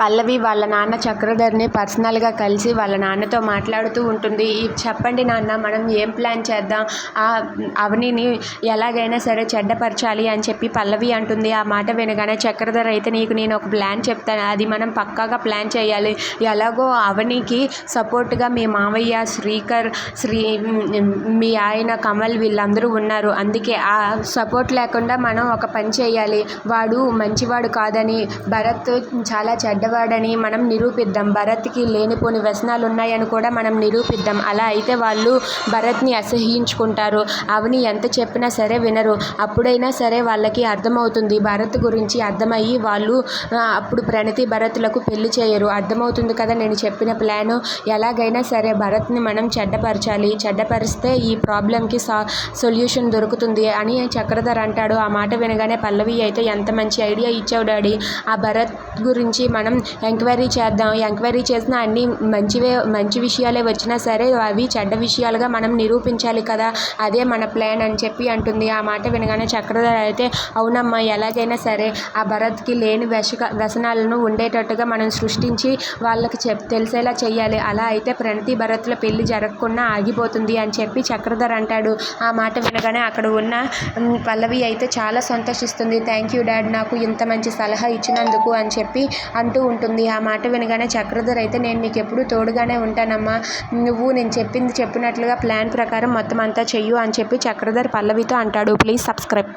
పల్లవి వాళ్ళ నాన్న చక్రధర్ని పర్సనల్గా కలిసి వాళ్ళ నాన్నతో మాట్లాడుతూ ఉంటుంది. చెప్పండి నాన్న మనం ఏం ప్లాన్ చేద్దాం? ఆ అవనిని ఎలాగైనా సరే చెడ్డపరచాలి అని చెప్పి పల్లవి అంటుంది. ఆ మాట వినగానే చక్రధర్ అయితే నీకు నేను ఒక ప్లాన్ చెప్తాను. అది మనం పక్కాగా ప్లాన్ చేయాలి. ఎలాగో అవనికి సపోర్ట్గా మీ మావయ్య శ్రీకర్ శ్రీ మీ ఆయన కమల్ వీళ్ళందరూ ఉన్నారు. అందుకే ఆ సపోర్ట్ లేకుండా మనం ఒక పని చేయాలి. వాడు మంచివాడు కాదని భరత్ చాలా చెడ్డ పెద్దవాడని మనం నిరూపిద్దాం. భరత్కి లేనిపోని వ్యసనాలు ఉన్నాయని కూడా మనం నిరూపిద్దాం. అలా అయితే వాళ్ళు భరత్ని అసహ్యించుకుంటారు. అవని ఎంత చెప్పినా సరే వినరు. అప్పుడైనా సరే వాళ్ళకి అర్థమవుతుంది. భరత్ గురించి అర్థమయ్యి వాళ్ళు అప్పుడు ప్రణతి భరత్లకు పెళ్ళి చేయరు. అర్థమవుతుంది కదా నేను చెప్పిన ప్లాను. ఎలాగైనా సరే భరత్ని మనం చెడ్డపరచాలి. చెడ్డపరిస్తే ఈ ప్రాబ్లంకి సా సొల్యూషన్ దొరుకుతుంది అని చక్రధర్ అంటాడు. ఆ మాట వినగానే పల్లవి అయితే ఎంత మంచి ఐడియా ఇచ్చావు డాడీ. ఆ భరత్ గురించి మనం ఎంక్వైరీ చేద్దాం. ఎంక్వైరీ చేసిన అన్ని మంచివే మంచి విషయాలే వచ్చినా సరే అవి చెడ్డ విషయాలుగా మనం నిరూపించాలి కదా. అదే మన ప్లాన్ అని చెప్పి అంటుంది. ఆ మాట వినగానే చక్రధర్ అయితే అవునమ్మా ఎలాగైనా సరే ఆ భరత్కి లేని వ్యసక వ్యసనాలను ఉండేటట్టుగా మనం సృష్టించి వాళ్ళకి చెప్ తెలిసేలా చేయాలి అలా అయితే ప్రణతి భరత్ల పెళ్ళి జరగకుండా ఆగిపోతుంది అని చెప్పి చక్రధర్ అంటాడు. ఆ మాట వినగానే అక్కడ ఉన్న పల్లవి అయితే చాలా సంతోషిస్తుంది. థ్యాంక్ యూ డాడ్ నాకు ఇంత మంచి సలహా ఇచ్చినందుకు అని చెప్పి అంటూ ఉంటుంది. ఆ మాట వినగానే చక్రధర్ అయితే నేను నీకు ఎప్పుడు తోడుగానే ఉంటానమ్మా. నువ్వు నేను చెప్పింది చెప్పినట్లుగా ప్లాన్ ప్రకారం మొత్తం అంతా చెయ్యు అని చెప్పి చక్రధర్ పల్లవితో అంటాడు. Please subscribe.